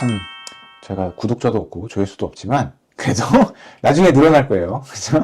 참 제가 구독자도 없고 조회수도 없지만 그래도 나중에 늘어날 거예요. 그죠?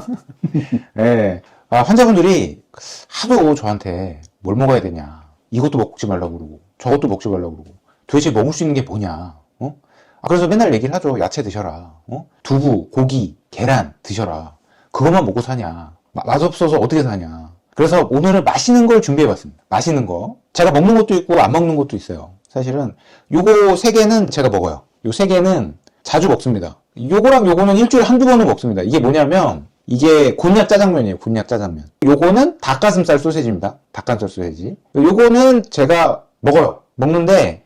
네. 아, 환자분들이 하도 저한테 뭘 먹어야 되냐. 이것도 먹지 말라고 그러고 저것도 먹지 말라고 그러고 도대체 먹을 수 있는 게 뭐냐. 어? 아, 그래서 맨날 얘기를 하죠. 야채 드셔라. 어? 두부, 고기, 계란 드셔라. 그것만 먹고 사냐. 마- 맛없어서 어떻게 사냐. 그래서 오늘은 맛있는 걸 준비해 봤습니다. 맛있는 거. 제가 먹는 것도 있고 안 먹는 것도 있어요. 사실은 요거 세 개는 제가 먹어요. 요 세 개는 자주 먹습니다. 요거랑 요거는 일주일에 한두 번은 먹습니다. 이게 뭐냐면 이게 곤약 짜장면이에요. 곤약 짜장면. 요거는 닭가슴살 소세지입니다. 닭가슴살 소세지. 요거는 제가 먹어요. 먹는데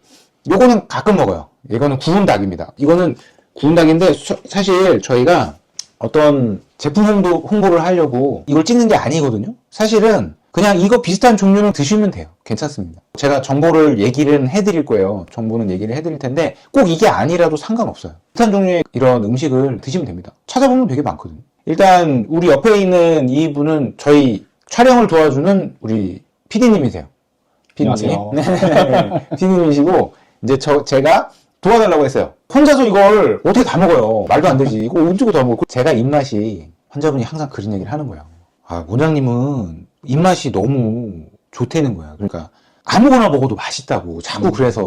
요거는 가끔 먹어요. 이거는 구운 닭입니다. 이거는 구운 닭인데 수- 사실 저희가 어떤 제품 홍보, 홍보를 하려고 이걸 찍는 게 아니거든요. 사실은 그냥 이거 비슷한 종류는 드시면 돼요. 괜찮습니다. 제가 정보를 얘기를 해드릴 거예요. 정보는 얘기를 해드릴 텐데 꼭 이게 아니라도 상관없어요. 비슷한 종류의 이런 음식을 드시면 됩니다. 찾아보면 되게 많거든요. 일단 우리 옆에 있는 이분은 저희 촬영을 도와주는 우리 PD님이세요. 네, PD님이시고 이제 저 제가 도와달라고 했어요. 혼자서 이걸 어떻게 다 먹어요? 말도 안 되지. 이거 어쩌고 다 먹고 제가 입맛이 환자분이 항상 그런 얘기를 하는 거예요. 아, 원장님은 입맛이 너무 좋다는 거야. 그러니까 아무거나 먹어도 맛있다고 자꾸 그래서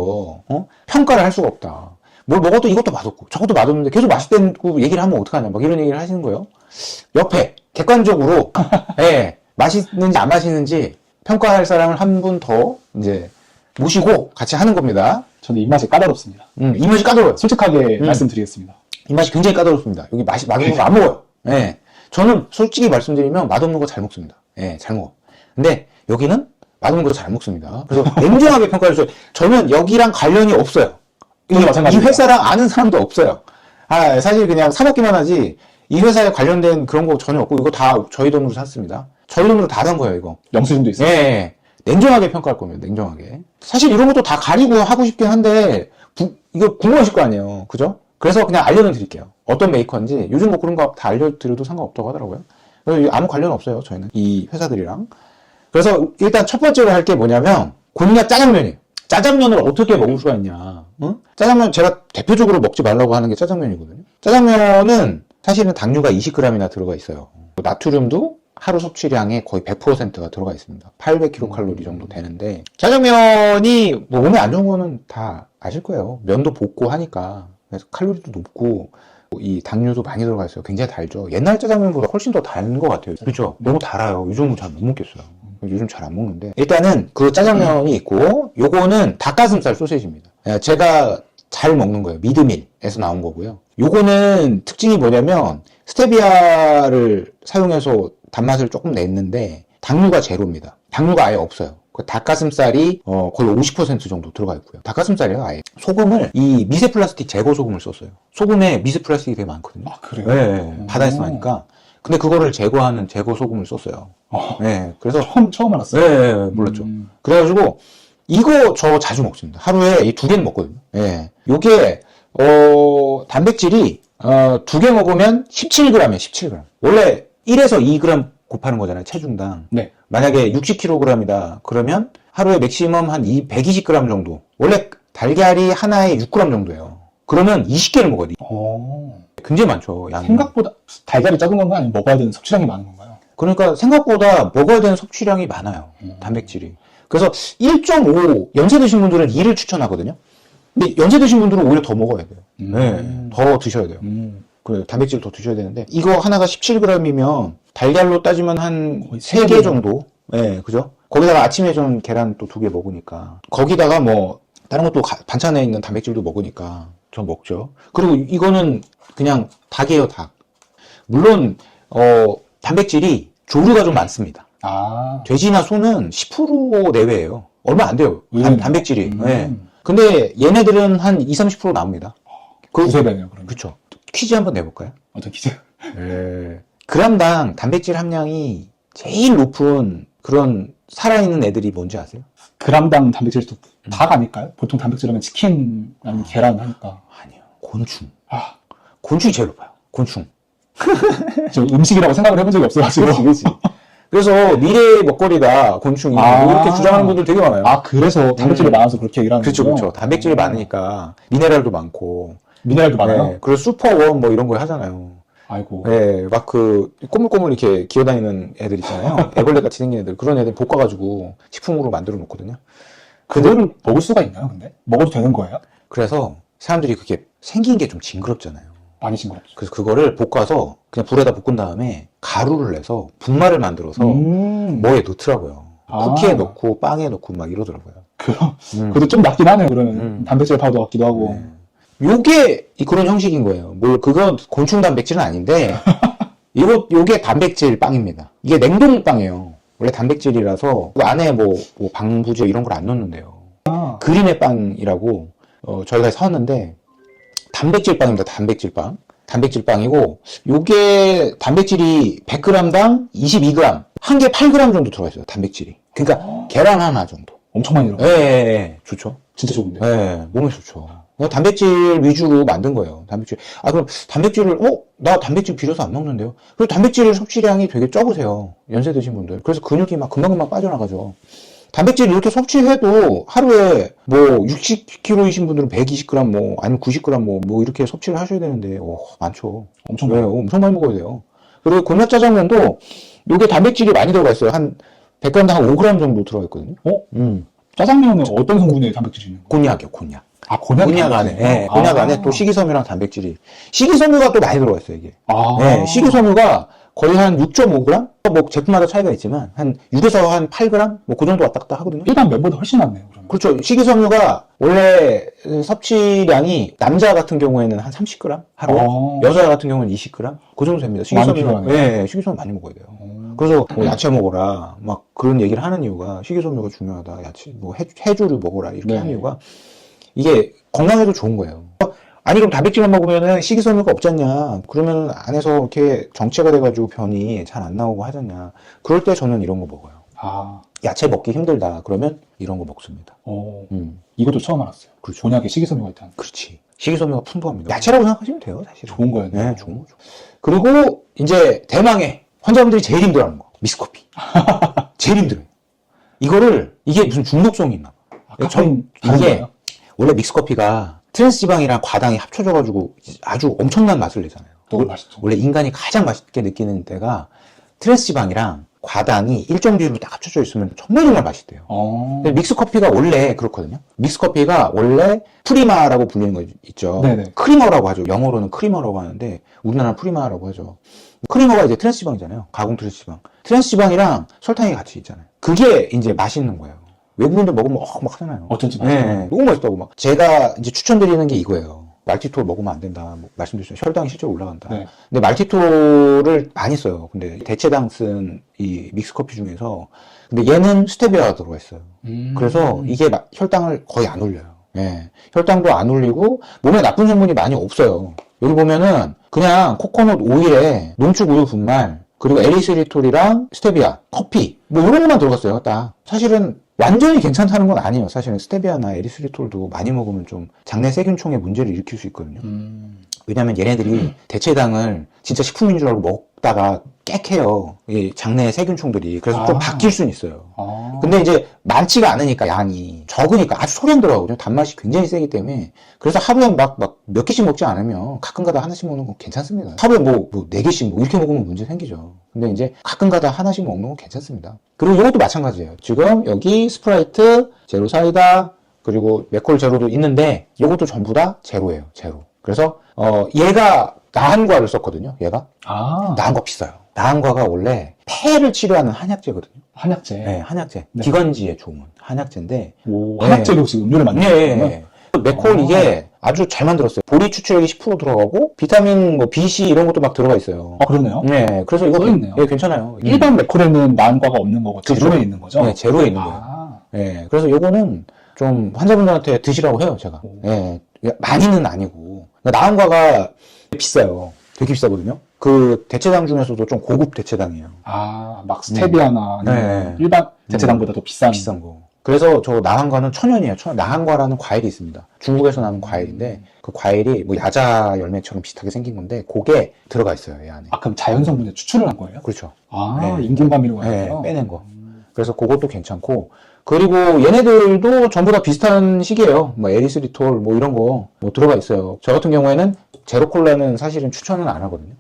어? 평가를 할 수가 없다. 뭘 먹어도 이것도 맛없고 저것도 맛없는데 계속 맛있다고 얘기를 하면 어떡하냐 막 이런 얘기를 하시는 거예요. 옆에 객관적으로 예, 맛있는지 안 맛있는지 평가할 사람을 한 분 더 이제 모시고 같이 하는 겁니다. 저는 입맛이 까다롭습니다. 음, 입맛이 까다로워요. 솔직하게 음. 말씀드리겠습니다. 입맛이 굉장히 까다롭습니다. 여기 맛이 맛없는 거 안 먹어요. 예. 저는 솔직히 말씀드리면 맛없는 거 잘 먹습니다. 예, 잘 먹어. 근데 여기는 맛없는 거잘 먹습니다. 그래서 냉정하게 평가해 주세요. 저는 여기랑 관련이 없어요. 이. 이 회사랑 아는 사람도 없어요. 아, 사실 그냥 사먹기만 하지 이 회사에 관련된 그런 거 전혀 없고 이거 다 저희 돈으로 샀습니다. 저희 돈으로 다 산 거예요, 이거. 영수증도 있어요. 예, 예. 냉정하게 평가할 겁니다. 냉정하게. 사실 이런 것도 다 가리고 하고 싶긴 한데 부- 이거 궁금하실 거 아니에요. 그죠? 그래서 그냥 알려는 드릴게요. 어떤 메이커인지 요즘 뭐 그런 거 다 알려드려도 상관없다고 하더라고요. 아무 관련 없어요. 저희는 이 회사들이랑. 그래서 일단 첫 번째로 할 게 뭐냐면 곤약 짜장면이에요. 짜장면을 어떻게 먹을 수가 있냐? 응? 짜장면 제가 대표적으로 먹지 말라고 하는 게 짜장면이거든요. 짜장면은 사실은 당류가 20g이나 들어가 있어요. 나트륨도 하루 섭취량의 거의 100%가 들어가 있습니다. 800kcal 정도 되는데 짜장면이 뭐 몸에 안 좋은 거는 다 아실 거예요. 면도 볶고 하니까 그래서 칼로리도 높고 이 당류도 많이 들어가 있어요. 굉장히 달죠. 옛날 짜장면보다 훨씬 더 단 것 같아요. 그렇죠? 너무 달아요. 요즘은 잘 못 먹겠어요. 요즘 잘 안 먹는데 일단은 그 짜장면이 있고 요거는 닭가슴살 소세지입니다. 예, 제가 잘 먹는 거예요. 미드밀에서 나온 거고요. 요거는 특징이 뭐냐면 스테비아를 사용해서 단맛을 조금 냈는데 당류가 제로입니다. 당류가 아예 없어요. 그 닭가슴살이 어, 거의 50% 정도 들어가 있고요. 닭가슴살이요, 아예. 소금을 이 미세 플라스틱 제거 소금을 썼어요. 소금에 미세 플라스틱이 되게 많거든요. 아, 그래요? 네, 바다에서 오. 나니까. 근데 그거를 제거하는 제거 소금을 썼어요. 어, 네, 그래서 처음, 처음 알았어요. 네, 네, 네, 몰랐죠. 음. 그래가지고 이거 저 자주 먹습니다. 하루에 이 두 개는 먹거든요. 예. 요게 어 단백질이 어 두 개 먹으면 17g이에요. 17g. 원래 1에서 2g 곱하는 거잖아요. 체중당. 네. 만약에 60kg이다. 그러면 하루에 맥시멈 한 2, 120g 정도. 원래 달걀이 하나에 6g 정도예요. 그러면 20개를 먹어야 돼. 어, 굉장히 많죠. 양이. 생각보다 달걀이 작은 건가요? 아니면 먹어야 되는 섭취량이 많은 건가요? 그러니까 생각보다 먹어야 되는 섭취량이 많아요. 음. 단백질이. 그래서 1.5 연세 드신 분들은 2를 추천하거든요. 근데 연세 드신 분들은 오히려 더 먹어야 돼요. 음. 네, 더 드셔야 돼요. 음. 그 단백질 더 드셔야 되는데 이거 하나가 17g이면 달걀로 따지면 한 거의 3개 세 배. 정도. 네, 그죠? 거기다가 아침에 좀 계란 또 두 개 먹으니까 거기다가 뭐 다른 것도 가- 반찬에 있는 단백질도 먹으니까 저 먹죠. 그리고 이거는 그냥 닭이에요, 닭. 물론 어 단백질이 조류가 좀 많습니다. 아, 돼지나 소는 10% 내외예요. 얼마 안 돼요. 단, 의외네요. 단백질이. 음. 네. 근데 얘네들은 한 2, 30% 나옵니다. 그, 두세 배네요, 그러면. 그쵸. 퀴즈 한번 내볼까요? 어떤 기대? 네. 그람당 단백질 함량이 제일 높은 그런 살아있는 애들이 뭔지 아세요? 그람당 단백질도 음. 닭 아닐까요? 보통 단백질 하면 치킨 아니면 계란 하니까. 아니요. 곤충. 아, 곤충이 제일 높아요. 곤충. 저 음식이라고 생각을 해본 적이 없어가지고. 그렇지, 그렇지. 그래서 미래의 먹거리다 곤충이 아. 뭐 이렇게 주장하는 분들 되게 많아요. 아, 그래서 단백질이 음. 많아서 그렇게 얘기하는 그렇죠, 거죠? 그렇죠. 단백질이 많으니까 미네랄도 많고. 미네랄도 많아요? 네, 그리고 슈퍼원 뭐 이런 거 하잖아요. 아이고. 네, 막그 꼬물꼬물 이렇게 기어다니는 애들 있잖아요. 애벌레 같이 생긴 애들 그런 애들 볶아가지고 식품으로 만들어 놓거든요. 그거를 먹을 수가 있나요, 근데? 먹어도 되는 거예요? 그래서 사람들이 그게 생긴 게 좀 징그럽잖아요. 많이 싱거럽죠. 그래서 그거를 볶아서 그냥 불에다 볶은 다음에 가루를 내서 분말을 만들어서 음. 뭐에 넣더라고요. 아. 쿠키에 넣고 빵에 넣고 막 이러더라고요. 그럼, 음. 그것도 좀 낫긴 하네요, 그러면. 음. 단백질 파우더 같기도 하고. 네. 요게 이- 그런 형식인 거예요. 뭘 그건 곤충 단백질은 아닌데 이거 요게 단백질 빵입니다. 이게 냉동 빵이에요. 원래 단백질이라서 그 안에 뭐, 뭐 방부제 이런 걸 안 넣는데요. 아, 그림의 빵이라고 어, 저희가 사왔는데 단백질 빵입니다. 단백질 빵. 단백질 빵이고 요게 단백질이 100g당 22g. 한 개 8g 정도 들어가 있어요. 단백질이. 그러니까 계란 하나 정도. 엄청 많이 들어가. 예, 예, 예. 좋죠. 진짜 좋은데. 네, 몸에 좋죠. 그냥 단백질 위주로 만든 거예요. 단백질. 아, 그럼 단백질을, 어? 나 단백질 비려서 안 먹는데요? 그리고 단백질 섭취량이 되게 적으세요. 연세 드신 분들. 그래서 근육이 막 금방금방 빠져나가죠. 단백질 이렇게 섭취해도 하루에 뭐 60kg이신 분들은 120g 뭐, 아니면 90g 뭐, 뭐 이렇게 섭취를 하셔야 되는데, 오, 많죠. 엄청 네, 많아요. 엄청 많이 먹어야 돼요. 그리고 곤약 짜장면도 요게 단백질이 많이 들어가 있어요. 한 100g당 한 5g 정도 들어가 있거든요. 어? 음. 짜장면은 어떤 성분의 단백질이 있는 거예요? 곤약이요, 곤약. 아, 곤약 곤약 안에, 예, 곤약 안에 또 식이섬유랑 단백질이. 식이섬유가 또 많이 들어가 있어요, 이게. 아. 예, 식이섬유가 거의 한 6.5g? 뭐 제품마다 차이가 있지만, 한 6에서 한 8g? 뭐 그 정도 왔다 갔다 하거든요. 일반 면보다 훨씬 낫네요, 그러면. 그렇죠. 식이섬유가 원래 섭취량이 남자 같은 경우에는 한 30g? 하루에? 어. 여자 같은 경우는 20g? 그 정도 됩니다. 식이섬유. 필요하네요. 예, 식이섬유 많이 먹어야 돼요. 어. 그래서 뭐 야채 먹어라 막 그런 얘기를 하는 이유가 식이섬유가 중요하다 야채 뭐 해, 해주를 먹어라 이렇게 네. 하는 이유가 이게 건강에도 좋은 거예요. 아니 그럼 단백질만 먹으면은 식이섬유가 없잖냐. 그러면 안에서 이렇게 정체가 돼가지고 변이 잘 안 나오고 하잖냐. 그럴 때 저는 이런 거 먹어요. 아, 야채 먹기 힘들다 그러면 이런 거 먹습니다. 어. 음. 이것도 처음 알았어요. 그렇죠. 곤약에 식이섬유가 있다는. 그렇지. 식이섬유가 풍부합니다. 야채라고 생각하시면 돼요 사실 좋은 거예요. 네 좋은 거죠. 그리고 이제 대망의 환자분들이 제일 힘들어하는 거. 미스커피. 제일 힘들어요. 이거를 이게 무슨 중독성이 있나 봐 아, 다른 이게 거예요? 원래 믹스커피가 트랜스지방이랑 과당이 합쳐져가지고 아주 엄청난 맛을 내잖아요 너무 맛있죠. 원래 인간이 가장 맛있게 느끼는 때가 트랜스지방이랑 과당이 일정 비율로 딱 합쳐져 있으면 정말 정말 맛있대요 어. 근데 믹스커피가 원래 그렇거든요. 믹스커피가 원래 프리마라고 불리는 거 있죠. 네네. 크리머라고 하죠. 영어로는 크리머라고 하는데 우리나라는 프리마라고 하죠. 크리머가 이제 트랜스지방이잖아요. 가공 트랜스지방. 트랜스지방이랑 설탕이 같이 있잖아요. 그게 이제 맛있는 거예요. 외국인들 먹으면 어, 막 하잖아요. 어쩐지 네, 맛있어요. 네. 너무 맛있다고 막. 제가 이제 추천드리는 게 이거예요. 말티톨 먹으면 안 된다. 뭐 말씀드렸죠. 혈당이 실제로 올라간다. 네. 근데 말티톨을 많이 써요. 근데 대체당 쓴 이 믹스 커피 중에서 근데 얘는 스테비아가 들어가 있어요. 음. 그래서 이게 마- 혈당을 거의 안 올려요. 예. 혈당도 안 올리고 몸에 나쁜 성분이 많이 없어요. 여기 보면은 그냥 코코넛 오일에 농축 우유 분말 그리고 에리스리톨이랑 스테비아, 커피 뭐 이런 것만 들어갔어요. 딱 사실은 완전히 괜찮다는 건 아니에요. 사실은 스테비아나 에리스리톨도 많이 먹으면 좀 장내 세균총에 문제를 일으킬 수 있거든요. 음. 왜냐면 얘네들이 대체당을 진짜 식품인 줄 알고 먹다가 깨해요. 이 장내 세균총들이. 그래서 좀 아. 바뀔 수는 있어요. 아. 근데 이제 많지가 않으니까 양이 적으니까 아주 소량 들어가거든요. 단맛이 굉장히 세기 때문에 그래서 하루에 막 막 몇 개씩 먹지 않으면 가끔가다 하나씩 먹는 건 괜찮습니다. 하루에 뭐네 개씩 뭐 이렇게 먹으면 문제 생기죠. 근데 이제 가끔가다 하나씩 먹는 건 괜찮습니다. 그리고 이것도 마찬가지예요. 지금 여기 스프라이트, 제로 사이다 그리고 맥콜 제로도 있는데 이것도 전부 다 제로예요. 제로. 그래서 어 얘가 나한과를 썼거든요. 얘가 아. 나한과 비싸요. 나한과가 원래 폐를 치료하는 한약제거든요. 한약재. 네, 한약제. 네. 기관지에 좋은 한약제인데. 오, 네. 한약재로 지금 음료를 만드는 네, 거예요. 네. 맥콜 이게 아주 잘 만들었어요. 보리 추출액이 10% 들어가고 비타민 뭐 B, C 이런 것도 막 들어가 있어요. 아, 그러네요. 네, 그래서 이거 써있네요. 예, 괜찮아요. 일반 맥콜에는 난과가 없는 거고 그렇죠. 제로에 있는 거죠? 네, 제로에 있는 거예요. 아. 네, 그래서 요거는 좀 환자분들한테 드시라고 해요, 제가. 오. 네, 많이는 아니고. 나한과가 비싸요. 되게 비싸거든요. 그 대체당 중에서도 좀 고급 대체당이에요. 아, 막 스테비아나 아니면 네. 일반 대체당보다 더 비싼. 비싼 거. 그래서 저 나한과는 천연이에요. 천연. 나한과라는 과일이 있습니다. 중국에서 나는 과일인데 그 과일이 뭐 야자 열매처럼 비슷하게 생긴 건데 그게 들어가 있어요. 이 안에. 아, 그럼 자연 성분에 추출을 한 거예요? 그렇죠. 아, 네. 인공 감미료가 네, 아니고요? 빼낸 거. 그래서 그것도 괜찮고 그리고 얘네들도 전부 다 비슷한 식이에요. 뭐 에리스리톨 뭐 이런 거 뭐 들어가 있어요. 저 같은 경우에는 제로콜라는 사실은 추천은 안 하거든요.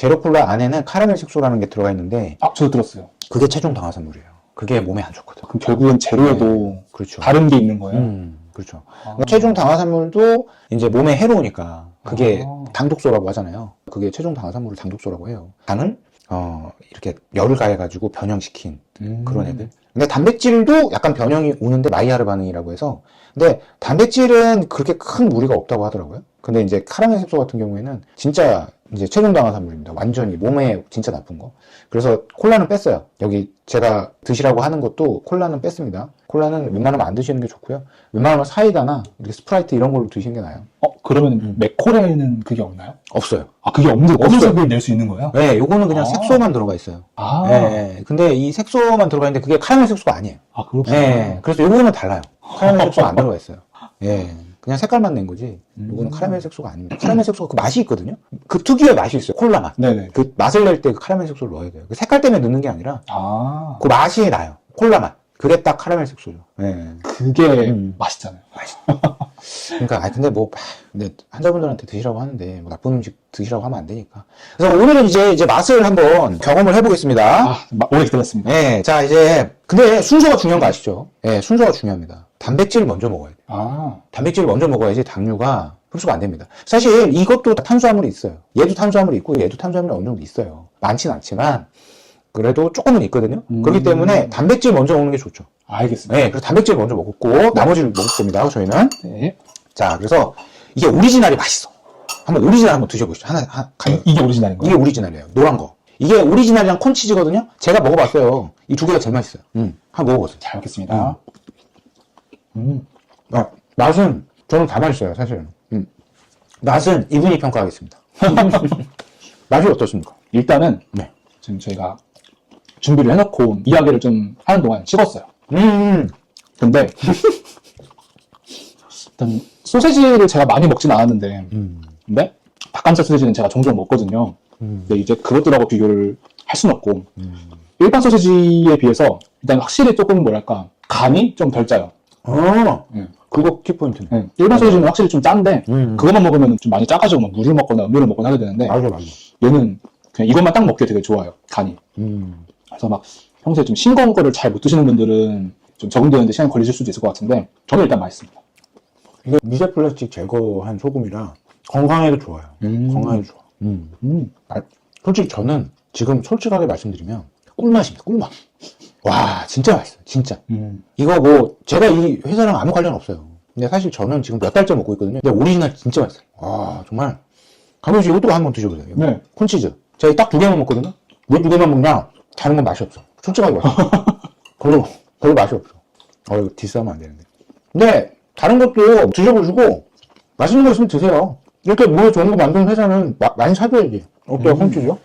제로콜라 안에는 카라멜 색소라는 게 들어가 있는데 아, 저도 들었어요. 그게 체중 당화산물이에요. 그게 몸에 안 좋거든. 그럼 결국은 재료에도 그렇죠. 다른 게 있는 거예요? 음, 그렇죠. 아. 체중 당화산물도 이제 몸에 해로우니까 그게 아. 당독소라고 하잖아요. 그게 체중 당화산물을 당독소라고 해요. 간을 어, 이렇게 열을 가해가지고 변형시킨 음. 그런 애들. 근데 단백질도 약간 변형이 오는데 마이야르 반응이라고 해서. 근데 단백질은 그렇게 큰 무리가 없다고 하더라고요. 근데 이제 카라멜 색소 같은 경우에는 진짜 이제 체중 당화산물입니다. 완전히 몸에 진짜 나쁜 거. 그래서 콜라는 뺐어요. 여기 제가 드시라고 하는 것도 콜라는 뺐습니다. 콜라는 웬만하면 안 드시는 게 좋고요. 웬만하면 사이다나 이렇게 스프라이트 이런 걸로 드시는 게 나아요. 어, 그러면 음. 맥콜에는 그게 없나요? 없어요. 아, 그게 없는데 없어요. 검은색을 낼수 있는 거예요? 네, 요거는 그냥 아. 색소만 들어가 있어요. 아, 예, 예. 근데 이 색소만 들어가 있는데 그게 카라멜 색소가 아니에요. 아, 그렇구나. 예, 그래서 요거는 달라요. 카라멜 색소가 안 들어가 있어요. 예. 그냥 색깔만 낸 거지. 음. 카라멜 색소가 아닙니다. 카라멜 색소가 그 맛이 있거든요. 그 특유의 맛이 있어요. 콜라 맛. 네네. 그 맛을 낼 때 그 카라멜 색소를 넣어야 돼요. 그 색깔 때문에 넣는 게 아니라 아, 그 맛이 나요. 콜라 맛. 그게 딱 카라멜 색소죠. 예. 그게 음. 맛있잖아요. 그러니까, 아, 근데 뭐, 아, 근데 환자분들한테 드시라고 하는데, 뭐 나쁜 음식 드시라고 하면 안 되니까. 그래서 오늘은 이제, 이제 맛을 한번 경험을 해보겠습니다. 아, 마- 오래 기다렸습니다. 네, 자, 이제, 근데 순서가 중요한 거 아시죠? 예, 순서가 중요합니다. 단백질을 먼저 먹어야 돼 요. 아, 단백질을 먼저 먹어야지 당류가 흡수가 안 됩니다. 사실 이것도 다 탄수화물이 있어요. 얘도 탄수화물이 있고 얘도 탄수화물이 어느 정도 있어요. 많진 않지만 그래도 조금은 있거든요. 음. 그렇기 때문에 단백질 먼저 먹는 게 좋죠. 알겠습니다. 네, 그래서 단백질 먼저 먹었고 나머지를 먹을 겁니다. 저희는 네. 자, 그래서 이게 오리지널이 맛있어. 한번 오리지널 한번 드셔보시죠. 하나, 하나 가요. 이, 게 오리지널인 이게 거예요? 오리지널이에요. 노란 거. 이게 오리지널이랑 콘치즈거든요. 제가 먹어봤어요. 이 두 개가 제일 맛있어요. 음, 한번 먹어보세요. 잘 먹겠습니다. 음. 아, 맛은 저는 다 맛있어요, 사실은. 음. 맛은 이분이 평가하겠습니다. 맛이 어떻습니까? 일단은 네. 지금 저희가 준비를 해놓고 이야기를 좀 하는 동안 식었어요. 음, 근데 일단 소세지를 제가 많이 먹진 않았는데 음, 근데 닭가슴살 소세지는 제가 종종 먹거든요. 음, 근데 이제 그것들하고 비교를 할 수는 없고 음. 일반 소세지에 비해서 일단 확실히 조금 뭐랄까 간이 좀 덜 짜요. 어, 음. 그거 키포인트네. 네, 일반 소세지는 확실히 좀 짠데 음. 그것만 먹으면 좀 많이 짜가지고 막 물을 먹거나 음료를 먹거나 하게 되는데 맞아, 맞아. 얘는 그냥 이것만 딱 먹기 되게 좋아요. 간이. 음, 그래서 막 평소에 좀 싱거운 거를 잘 못 드시는 분들은 좀 적응되는데 시간이 걸리실 수도 있을 것 같은데 저는 일단 맛있습니다. 이게 미세 플라스틱 제거한 소금이라 건강에도 좋아요. 음. 건강에도 좋아. 음. 음. 아, 솔직히 저는 지금 솔직하게 말씀드리면 꿀맛입니다, 꿀맛. 와, 진짜 맛있어요, 진짜. 음. 이거 뭐 제가 이 회사랑 아무 관련 없어요. 근데 사실 저는 지금 몇 달째 먹고 있거든요. 근데 오리지널 진짜 맛있어요. 와 정말 감독 씨 이것도 한번 드셔보세요. 이거. 네. 콘치즈. 제가 딱 두 개만 먹거든요. 왜 두 개만 먹냐? 다른 건 맛이 없어. 솔직하게 말해. 별로 별로 맛이 없어. 어 이거 디스하면 안 되는데. 근데 다른 것도 드셔보시고 맛있는 거 있으면 드세요. 이렇게 뭐 좋은 거 만드는 회사는 마- 많이 사줘야지. 어때요, 음. 콘치즈요?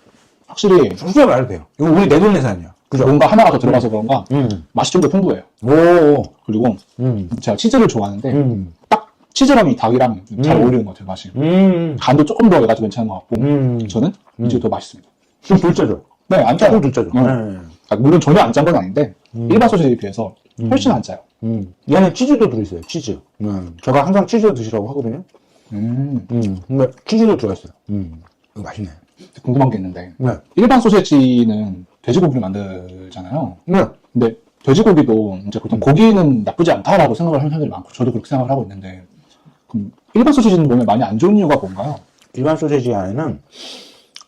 확실히 솔직하게 말해도 돼요. 이거 우리 내 돈 내산이야. 그죠? 뭔가 하나가 더 들어가서 그런가 음. 맛이 좀 더 풍부해요. 오. 그리고 음. 제가 치즈를 좋아하는데 음. 딱 치즈랑이 닭이랑 좀잘 음. 어울리는 것 같아요 맛이. 음. 간도 조금 더 해가지고 괜찮은 것 같고 음. 저는 음. 이제 더 맛있습니다. 좀 둘째죠. 네, 안 짜요. 조금 둘째죠. 음. 네. 아, 물론 전혀 안 짠 건 아닌데 음. 일반 소세지에 비해서 음. 훨씬 안 짜요. 음. 얘는 치즈도 들어있어요, 치즈. 음. 제가 항상 치즈 드시라고 하거든요. 음. 음. 근데 치즈도 들어있어요. 음. 이거 맛있네. 궁금한 게 있는데 네. 일반 소세지는 돼지고기를 만들잖아요. 네. 근데 돼지고기도 이제 보통 고기는 나쁘지 않다라고 생각을 하는 사람들이 많고 저도 그렇게 생각을 하고 있는데 그럼 일반 소세지는 몸에 많이 안 좋은 이유가 뭔가요? 일반 소세지 안에는,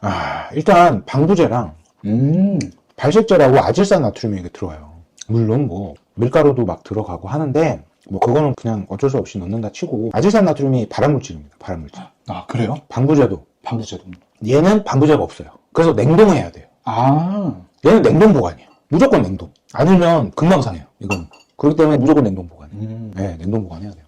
아, 일단 방부제랑 음. 발색제라고 아질산 나트륨이 이게 들어가요. 물론 뭐, 밀가루도 막 들어가고 하는데, 뭐, 그거는 그냥 어쩔 수 없이 넣는다 치고, 아질산 나트륨이 발암물질입니다, 발암물질. 아 그래요? 방부제도. 방부제도. 얘는 방부제가 없어요. 그래서 냉동해야 돼요. 아. 얘는 냉동 보관이에요. 무조건 냉동. 아니면 금방 상해요. 이건. 그렇기 때문에 무조건 냉동 보관. 음. 네, 냉동 보관해야 돼요.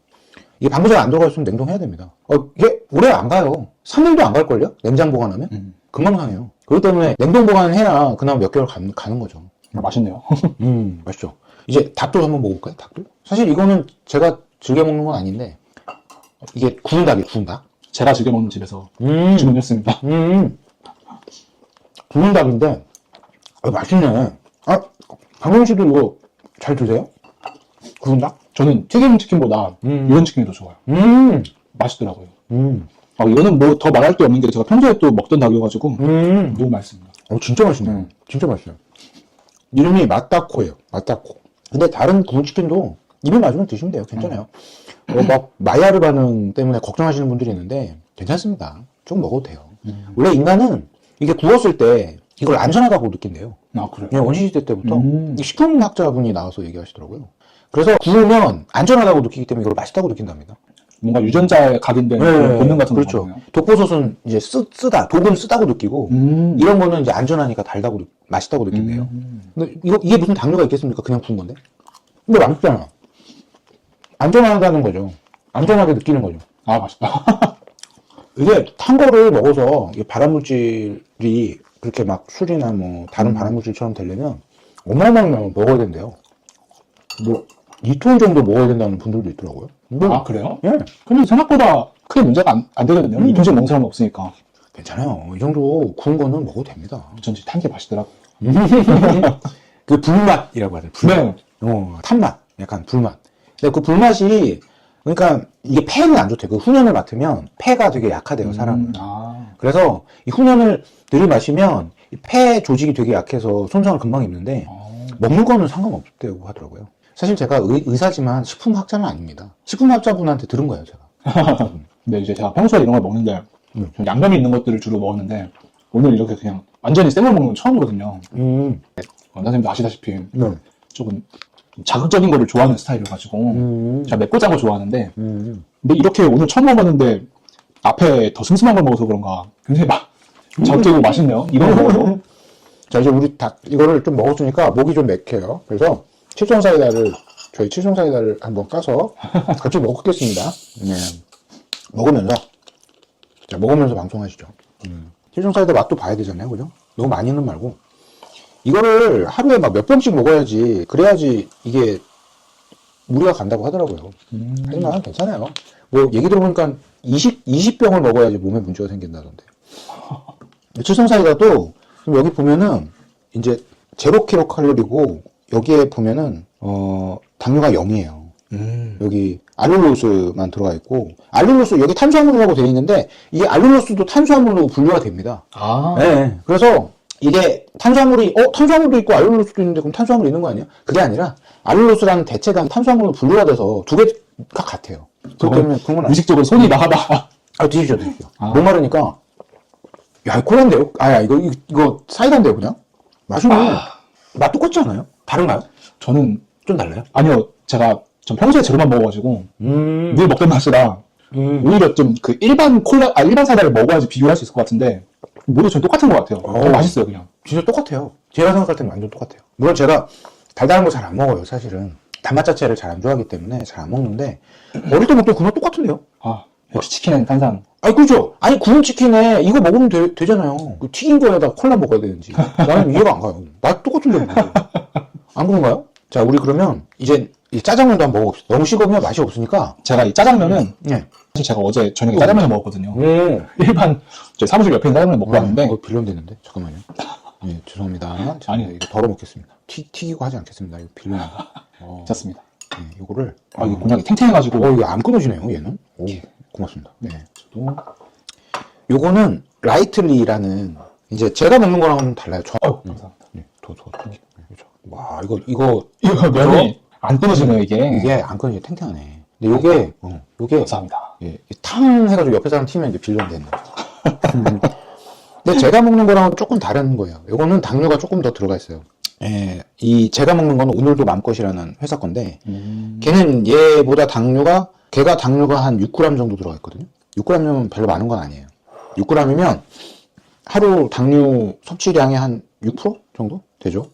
이게 방부제가 안 들어가 있으면 냉동해야 됩니다. 어, 이게 오래 안 가요. 3일도 안 갈걸요? 냉장 보관하면? 음. 금방 상해요. 그렇기 때문에 냉동 보관을 해야 그나마 몇 개월 가, 가는 거죠. 아, 맛있네요. 음, 맛있죠. 이제 닭도 한번 먹어볼까요? 닭도? 사실 이거는 제가 즐겨 먹는 건 아닌데 이게 구운 닭이에요. 구운 닭. 제가 즐겨 먹는 집에서 음. 주문했습니다. 음. 구운 닭인데 아, 맛있네. 아, 강경 씨도 이거 잘 드세요? 구운 닭? 저는 튀김 치킨보다 음. 이런 치킨이 더 좋아요. 음. 맛있더라고요. 음. 아, 이거는 뭐 더 말할 게 없는 게 제가 평소에 또 먹던 닭이어가지고 음. 너무 맛있습니다. 어, 진짜 맛있네. 음. 진짜 맛있어요. 이름이 맛다코예요. 맛다코. 근데 다른 구운 치킨도 입에 맞으면 드시면 돼요. 괜찮아요. 어, 막 마이야르 반응 때문에 걱정하시는 분들이 있는데 괜찮습니다. 좀 먹어도 돼요. 원래 인간은 이게 구웠을 때 이걸 안전하다고 느낀대요. 아 그래요? 그냥 원시시대 때부터 음. 이 식품학자분이 나와서 얘기하시더라고요. 그래서 구우면 안전하다고 느끼기 때문에 이걸 맛있다고 느낀답니다. 뭔가 유전자에 각인된 그런 본능 같은 거 그렇죠. 독버섯은 이제 쓰, 쓰다, 독은 쓰다고 느끼고 음. 이런 거는 이제 안전하니까 달다고 느- 맛있다고 느낀대요. 음. 근데 이거 이게 무슨 당뇨가 있겠습니까? 그냥 구운 건데. 근데 맛있잖아. 안전하다는 거죠. 안전하게 느끼는 거죠. 아 맛있다. 이게 탄 거를 먹어서 발암물질이 그렇게 막 술이나 뭐 다른 발암물질처럼 되려면 어마어마하게 먹어야 된대요. 뭐 2톤 정도 먹어야 된다는 분들도 있더라고요. 뭐, 아 그래요? 예, 근데 생각보다 크게 문제가 안, 안 되거든요. 음. 이통째 먹는 사람 없으니까. 괜찮아요. 이 정도 구운 거는 먹어도 됩니다. 전지 탄게 맛있더라고요. 그 불맛이라고 하죠. 불맛. 네. 어, 탄맛. 약간 불맛. 근데 그 불맛이, 그러니까 이게 폐는 안 좋대요. 그 훈연을 맡으면 폐가 되게 약하대요, 사람은. 음, 아. 그래서 이 훈연을 들이마시면 이폐 조직이 되게 약해서 손상을 금방 입는데 아. 먹는 거는 상관없다고 하더라고요. 사실 제가 의, 의사지만 식품학자는 아닙니다. 식품학자분한테 들은 거예요, 제가. 근데 이제 제가 평소에 이런 걸 먹는데 음. 좀 양념이 있는 것들을 주로 먹었는데 오늘 이렇게 그냥 완전히 생을 먹는 건 처음이거든요. 음, 어, 선생님도 아시다시피 네. 조금 자극적인 거를 좋아하는 스타일이어가지고 음, 제가 맵고 짠 거 좋아하는데 음. 근데 이렇게 오늘 처음 먹었는데 앞에 더 슴슴한 걸 먹어서 그런가 굉장히 막 자극적이고 맛있네요. 이런 거 먹어도 자, 이제 우리 닭, 이거를 좀 먹었으니까 목이 좀 맥혀요. 그래서 칠성 사이다를, 저희 칠성 사이다를 한번 까서 같이 먹겠습니다. 네. 먹으면서, 자, 먹으면서 방송하시죠. 음. 칠성 사이다 맛도 봐야 되잖아요. 그죠? 너무 많이는 말고. 이거를 하루에 막 몇 병씩 먹어야지, 그래야지 이게 무리가 간다고 하더라고요. 음. 하지만 괜찮아요. 뭐, 얘기 들어보니까 20, 20병을 먹어야지 몸에 문제가 생긴다던데. 칠성 사이다도 지금 여기 보면은 이제 제로 킬로 칼로리고 여기에 보면은 어 당류가 0이에요. 음. 여기 알룰로스만 들어가 있고 알룰로스 여기 탄수화물이라고 되어 있는데 이게 알룰로스도 탄수화물로 분류가 됩니다. 아. 네. 그래서 이게 탄수화물이 어 탄수화물도 있고 알룰로스도 있는데 그럼 탄수화물 있는 거 아니야? 그게 아니라 알룰로스라는 대체가 탄수화물로 분류가 돼서 두 개가 같아요. 그렇기 때문에 그런 건 아니에요. 의식적으로 손이 나가다. 아, 드십시오, 드십시오. 아. 목마르니까, 야, 콜라인데요? 아, 야, 이거, 이거, 이거 사이다인데요, 그냥? 맛은, 맛 똑같지 않아요? 다른가요? 저는 좀 달라요? 아니요 제가 전 평소에 제로만 먹어가지고 음, 늘 먹던 맛이라 음. 오히려 좀 그 일반 콜라 아 일반 사이다를 먹어야지 비교할 수 있을 것 같은데 모두 전 똑같은 것 같아요. 어. 맛있어요 그냥. 진짜 똑같아요. 제가 생각할 때는 완전 똑같아요. 물론 제가 달달한 거 잘 안 먹어요, 사실은. 단맛 자체를 잘 안 좋아하기 때문에 잘 안 먹는데, 어릴 때 먹던 그거 똑같은데요? 아 역시 치킨은 탄산. 아니, 그죠? 아니, 구운 치킨에 이거 먹으면 되, 되잖아요. 그 튀긴 거에다 콜라 먹어야 되는지. 나는 이해가 안 가요. 맛 똑같은데, 뭐. 안 그런가요? 자, 우리 그러면 이제 이 짜장면도 한번 먹어봅시다. 너무 식으면 맛이 없으니까. 제가 이 짜장면은 네. 사실 제가 어제 저녁에 짜장면을 먹었거든요. 음. 일반 저 사무실 옆에 있는 짜장면을 먹고 왔는데 어, 빌런되는데? 잠깐만요. 예, 죄송합니다. 자, 아니. 이거 덜어 먹겠습니다. 튀, 튀기고 하지 않겠습니다. 이거 빌런입니다. 어, 괜찮습니다. 예, 요거를. 아 이게 곤약이 탱탱해가지고 어, 이거 안 끊어지네요, 얘는. 오, 고맙습니다. 네. 저도 요거는 라이틀리라는, 이제 제가 먹는 거랑은 달라요. 저, 어, 감사합니다. 네, 더, 더, 더. 네. 와, 이거, 이거, 이거 면이 안 끊어지네요 이게. 이게 안 끊어지게 탱탱하네. 근데 요게, 어, 요게, 감사합니다. 예, 탕 해가지고 옆에 사람 튀면 이제 빌런 되는 거죠. 음. 근데 제가 먹는 거랑은 조금 다른 거예요. 요거는 당류가 조금 더 들어가 있어요. 예, 이 제가 먹는 거는 오늘도 맘것이라는 회사 건데, 음. 걔는 얘보다 당류가, 걔가 당류가 한 6g 정도 들어가 있거든요. 6g이면 별로 많은 건 아니에요. 6g이면 하루 당류 섭취량의 한 6% 정도 되죠.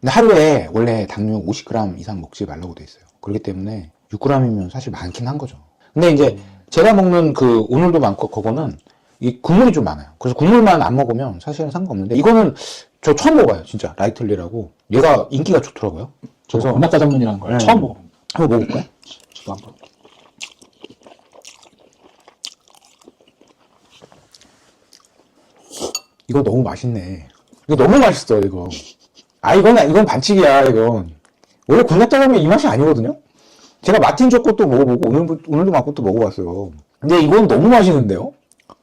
근데 하루에 원래 당류 50g 이상 먹지 말라고 돼 있어요. 그렇기 때문에 6g이면 사실 많긴 한 거죠. 근데 이제 제가 먹는 그 오늘도 많고 그거는 이 국물이 좀 많아요. 그래서 국물만 안 먹으면 사실은 상관없는데 이거는 저 처음 먹어요, 진짜 라이틀리라고. 얘가 인기가 좋더라고요. 그래서- 곤약 짜장면이라는 걸 네. 처음 먹어봅니다. 한번 먹어볼까요? 저도 한번. 이거 너무 맛있네. 이거 너무 맛있어, 이거. 아, 이건, 이건 반칙이야, 이건. 원래 곤약 짜장면 이 맛이 아니거든요? 제가 마틴 초코도 먹어보고, 오늘, 오늘도 맛것도 먹어봤어요. 근데 이건 너무 맛있는데요?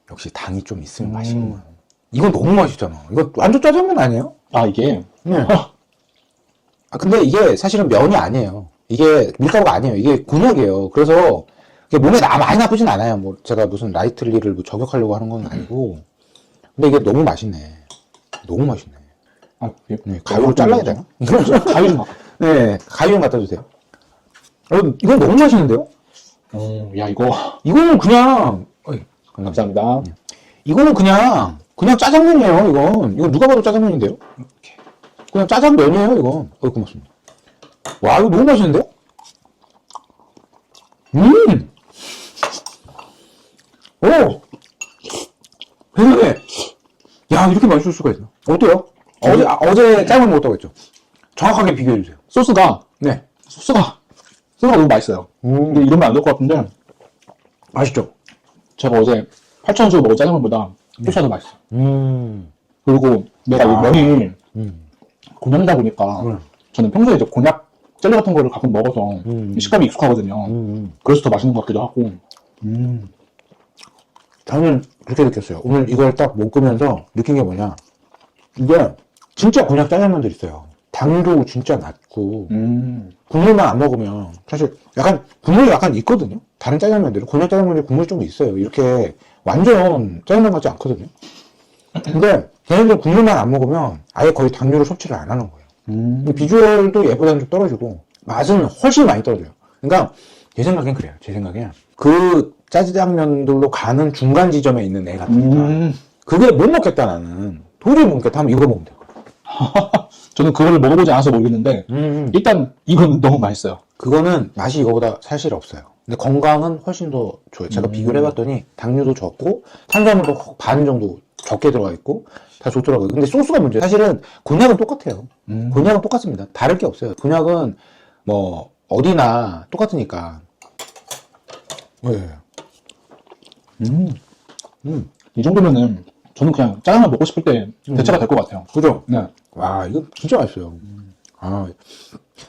역시 당이 좀 있으면 음. 맛있구만. 이건 너무 맛있잖아. 이거 완전 짜장면 아니에요? 아 이게 네. 아, 근데 이게 사실은 면이 아니에요. 이게 밀가루가 아니에요. 이게 곤약이에요. 그래서 몸에 나, 많이 나쁘진 않아요. 뭐 제가 무슨 라이틀리를 뭐 저격하려고 하는 건 아니고. 근데 이게 너무 맛있네. 너무 맛있네. 아 이게 네, 가위로 잘라야 되나? 가위 좀. 갖고. 네, 가위 좀 갖다 주세요. 여러분, 이건 너무 맛있는데요? 음, 야 이거 이거는 그냥, 어이, 감사합니다. 감사합니다. 이거는 그냥, 그냥 짜장면이에요, 이건. 이건 누가 봐도 짜장면인데요? 이렇게. 그냥 짜장면이에요, 이건. 어, 고맙습니다. 와, 이거 너무 맛있는데요? 음! 오! 세상에! 야, 이렇게 맛있을 수가 있나? 어때요? 어제, 아, 어제 짜장면 먹었다고 했죠? 정확하게 비교해 주세요. 소스가 네. 소스가 소스가 너무 맛있어요. 음, 근데 이러면 안 될 것 같은데 맛있죠? 제가 어제 8,000원 주고 먹은 짜장면보다 소스가 더 맛있어. 요 음, 그리고 내가 아. 이 면이 음, 곤약이다 보니까 음. 저는 평소에 이제 곤약 젤리 같은 거를 가끔 먹어서 음. 식감이 익숙하거든요. 음. 그래서 더 맛있는 것 같기도 하고. 음. 저는 그렇게 느꼈어요. 오늘 이걸 딱 먹으면서 느낀 게 뭐냐. 이게 진짜 곤약 짜장면들 있어요. 당도 진짜 낮고, 음. 국물만 안 먹으면, 사실 약간, 국물이 약간 있거든요? 다른 짜장면들은. 곤약 짜장면에 국물이 좀 있어요. 이렇게 완전 짜장면 같지 않거든요? 근데 걔네들 국물만 안 먹으면 아예 거의 당류를 섭취를 안 하는 거예요. 음. 비주얼도 얘보다는 좀 떨어지고 맛은 훨씬 많이 떨어져요. 그러니까 제 생각엔 그래요. 제 생각엔 그 짜장면들로 가는 중간 지점에 있는 애 같으니까 음. 그게 못 먹겠다 나는 도저히 못 먹겠다 하면 이거 먹으면 돼요. 저는 그걸 먹어보지 않아서 모르겠는데 음. 일단 이건 너무 맛있어요. 그거는 맛이 이거보다 사실 없어요. 근데 건강은 훨씬 더 좋아요. 제가 음. 비교를 해봤더니 당류도 적고 탄수화물도 반 정도 적게 들어가 있고 다 좋더라고요. 근데 소스가 문제예요. 사실은 곤약은 똑같아요. 음. 곤약은 똑같습니다. 다를 게 없어요. 곤약은 뭐 어디나 똑같으니까. 네. 음. 음, 이 정도면은 저는 그냥 짜장면 먹고 싶을 때 대체가 될 것 같아요. 그죠? 네. 와, 이거 진짜 맛있어요. 아,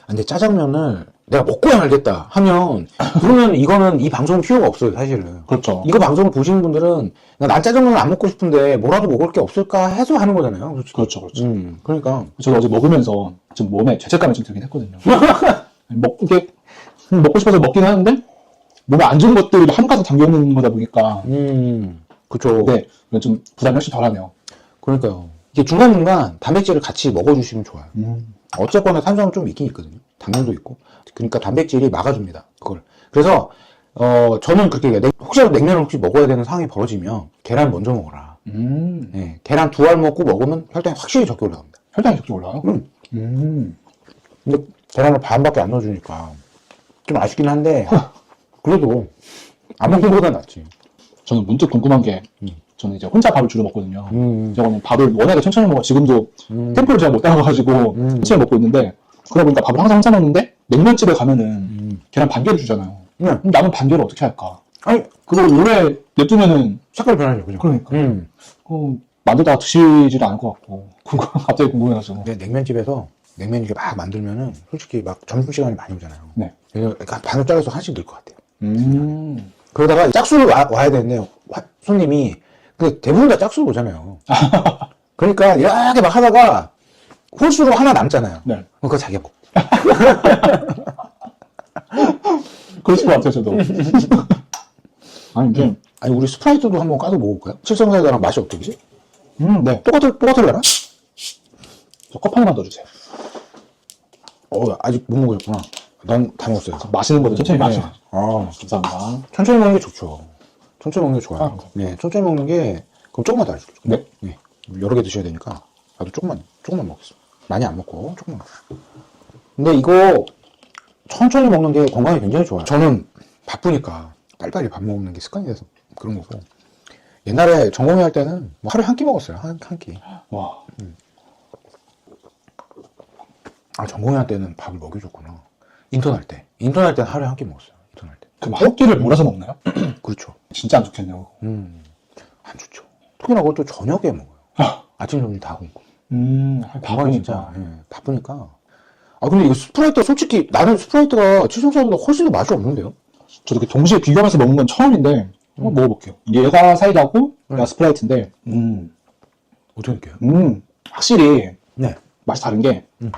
근데 짜장면을 내가 먹고야 말겠다 하면 그러면 이거는 이 방송 필요가 없어요, 사실은. 그렇죠. 이거 방송을 보시는 분들은 난 짜장면을 안 먹고 싶은데 뭐라도 먹을 게 없을까 해서 하는 거잖아요. 솔직히. 그렇죠, 그렇죠. 음, 그러니까. 저도 어제 먹으면서 좀 몸에 죄책감이 좀 들긴 했거든요. 먹, 이게 먹고 싶어서 먹긴 하는데 몸에 안 좋은 것들이 한가득 담겨있는 거다 보니까 음, 그쵸. 네, 이건 좀 부담이 훨씬 덜하네요. 그러니까요. 이게 중간중간 단백질을 같이 먹어주시면 좋아요. 음. 어쨌거나 탄수화물 좀 있긴 있거든요. 당면도 있고. 그러니까 단백질이 막아줍니다. 그걸. 그래서, 어, 저는 그렇게 얘기해요. 냉- 혹시라도 냉면을 혹시 먹어야 되는 상황이 벌어지면 계란 먼저 먹어라. 음. 예, 계란 두 알 먹고 먹으면 혈당이 확실히 적게 올라갑니다. 혈당이 적게 올라요? 음. 음. 근데 계란을 반밖에 안 넣어주니까 좀 아쉽긴 한데, 그래도 안 먹는 것보다 낫지. 저는 문득 궁금한 게 음. 저는 이제 혼자 밥을 주로 먹거든요. 음, 저는 밥을 워낙에 천천히 먹어 지금도 음, 템포를 제가 못 따라가가지고 음. 천천히 먹고 있는데 그러다 보니까 밥을 항상 혼자 먹는데 냉면집에 가면은 음. 계란 반 개를 주잖아요. 네. 그럼 남은 반 개를 어떻게 할까? 아니, 그걸 오래 냅두면은 색깔이 변하죠, 그죠? 그러니까 음. 그 만들다가 드시질 않을 것 같고 그거 갑자기 궁금해가지고 근데 냉면집에서 냉면 이렇게 막 만들면은 솔직히 막 점심 시간이 많이 오잖아요. 네. 그래서 약간 반을 잘라서 하나씩 넣을 것 같아요. 음. 그러다가 짝수를 와, 와야 되는데 화- 손님이 그 대부분 다 짝수를 오잖아요. 그러니까 이렇게 막 하다가 홀수로 하나 남잖아요. 네. 그거 자기가 먹고. 그러실 것 같아요 저도 아니 이제 아니 우리 스프라이트도 한번 까서 먹어볼까요? 칠성사이다랑 맛이 어떠지? 음, 네. 똑같을 똑같을려나? 저컵 하나만 넣어주세요 어 아직 못 먹었구나. 난 다 먹었어요. 마시는 거죠 천천히 네. 마셔 아 감사합니다 천천히 먹는 게 좋죠. 천천히 먹는 게 좋아요. 아, 네, 천천히 먹는 게 그럼 조금만 더 해줄게요. 네. 네. 여러 개 드셔야 되니까 나도 조금만 조금만 먹겠습니다. 많이 안 먹고 조금만. 근데 이거 천천히 먹는 게 건강에 굉장히 좋아요. 저는 바쁘니까 빨리빨리 밥 먹는 게 습관이 돼서 그런 거고. 옛날에 전공회 할 때는 뭐 하루에 한끼 먹었어요. 한, 한 끼. 와 아, 전공의 때는 밥을 먹여줬구나. 인턴 할 때. 인턴 할 때는 하루에 한 끼 먹었어요. 인턴 할 때. 그럼 한 끼를 몰아서 먹나요? 그렇죠. 진짜 안 좋겠네요. 음, 안 좋죠. 특히나 그것도 저녁에 먹어요. 아. 아침, 점심 다 굶고. 음, 건강 진짜 예, 바쁘니까. 아 근데 이거 스프라이트 솔직히 나는 스프라이트가 칠성사보다 훨씬 더 맛이 없는데요. 저도 이렇게 동시에 비교하면서 먹는 건 처음인데 한번 먹어볼게요. 얘가 사이다고 얘가 네. 스프라이트인데 음, 어떻게 느껴요? 음, 확실히 네. 맛이 다른 게 음.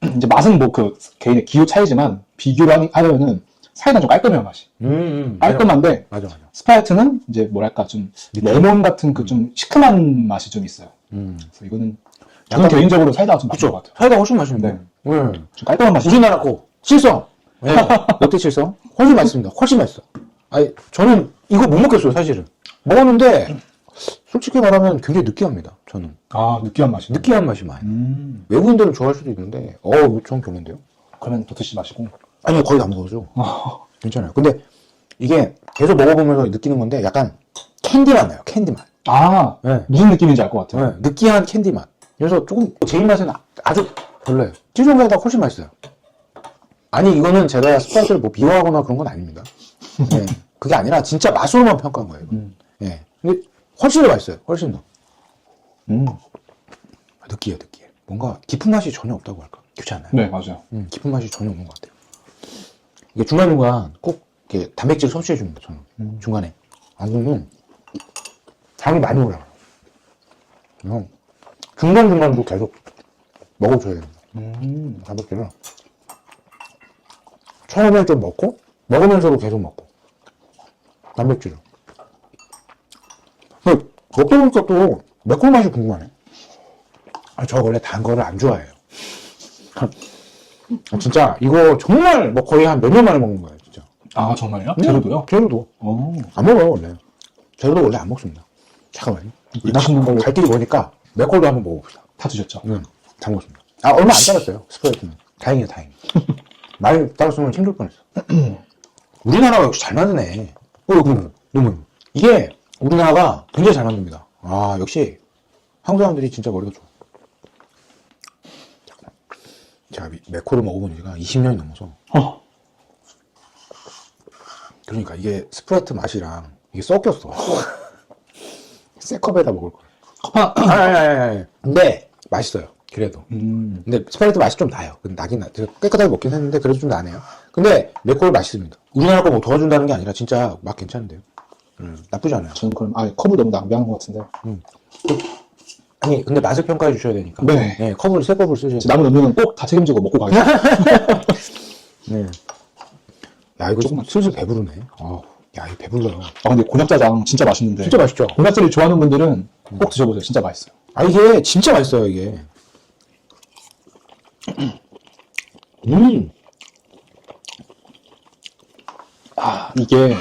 이제 맛은 뭐 그 개인의 기호 차이지만 비교를 하려면은 사이다는 좀 깔끔해요 맛이 음, 음 깔끔한데 맞아 맞아. 스프라이트는 이제 뭐랄까 좀 레몬 같은 그 좀 시큼한 맛이 좀 있어요. 음. 그래서 이거는 저는 약간- 개인적으로 사이다가 좀 맞는 것 같아요. 사이다 훨씬 맛있는데. 네. 네. 좀 깔끔한 맛이 우리나라 거 칠성. 네. 롯데 칠성 훨씬 맛있습니다. 훨씬 맛있어. 아니 저는 이거 못 먹겠어요 사실은. 먹었는데 솔직히 말하면 굉장히 느끼합니다. 저는 아 느끼한 맛이. 느끼한 맛이 많이. 음, 외국인들은 좋아할 수도 있는데 어우 전 별론데요. 그러면 더 드시 마시고. 아니요 거의 다 먹어줘. 괜찮아요. 근데 이게 계속 먹어보면서 느끼는 건데 약간 캔디 맛 나요. 캔디 맛. 아 네. 무슨 느낌인지 알 것 같아요. 네, 느끼한 캔디 맛. 그래서 조금 제 입맛에는 아- 아주 별로예요. 찌종보다 훨씬 맛있어요. 아니 이거는 제가 스파이스를 뭐 비하하거나 그런 건 아닙니다. 네, 그게 아니라 진짜 맛으로만 평가한 거예요. 이건. 음. 예. 근데 훨씬 더 맛있어요. 훨씬 더. 음. 느끼해, 느끼해. 뭔가 깊은 맛이 전혀 없다고 할까? 그렇지 않나요? 네 맞아요. 음, 깊은 맛이 전혀 없는 것 같아요. 이게 중간중간 꼭 이렇게 단백질 섭취해 줍니다, 저는. 음. 중간에. 안 그러면 당이 많이 올라가요. 그래서 중간중간도 계속 먹어줘야 됩니다. 음. 단백질을. 처음에 좀 먹고, 먹으면서도 계속 먹고. 단백질을. 먹다 보니까 또 매콤 맛이 궁금하네. 아, 저 원래 단 거를 안 좋아해요. 아, 진짜 이거 정말 뭐 거의 한 몇 년 만에 먹는 거예요, 진짜. 아 정말요? 재료도요? 재료도. 어. 안 먹어요, 원래. 재료도 원래 안 먹습니다. 잠깐만요. 이 맛있는 걸로 갈 길이 보니까 맥콜도 한번 먹어봅시다. 다 드셨죠? 응, 다 먹었습니다. 아, 얼마 안 따랐어요, 스프라이트는. 다행이에요, 다행히. 많이 따랐으면 힘들 뻔했어. 우리나라가 역시 잘 만드네. 어, 그럼, 너무. 이게 우리나라가 굉장히 잘 만듭니다. 아, 역시 한국 사람들이 진짜 머리가 좋아. 제가 미- 맥코를 먹어본 지가 20년이 넘어서. 어. 그러니까 이게 스프라이트 맛이랑 이게 섞였어. 새 컵에다 먹을 거야. 컵하. 아니, 아니, 아니, 아니. 근데 맛있어요. 그래도. 음. 근데 스파이트 맛이 좀 나요. 근데 나긴 나. 제가 깨끗하게 먹긴 했는데 그래도 좀 나네요. 근데 맥콜 맛있습니다. 우리나라 거뭐 도와준다는 게 아니라 진짜 맛 괜찮은데요. 음, 나쁘지 않아요. 저는 그럼 아 컵을 너무 낭비하는 것 같은데 아니 근데 맛을 평가해 주셔야 되니까. 네. 컵을 새 컵을 쓰셔야 돼요. 남은 음료는 꼭 다 책임지고 먹고 가겠습니다. 네. 야 이거 조금만. 슬슬 배부르네. 아, 야 이거 배불러요. 아 근데 곤약짜장 진짜 맛있는데 진짜 맛있죠. 곤약짜리 좋아하는 분들은 꼭 드셔보세요. 진짜 맛있어요. 아 이게 진짜 맛있어요 이게. 음. 아 이게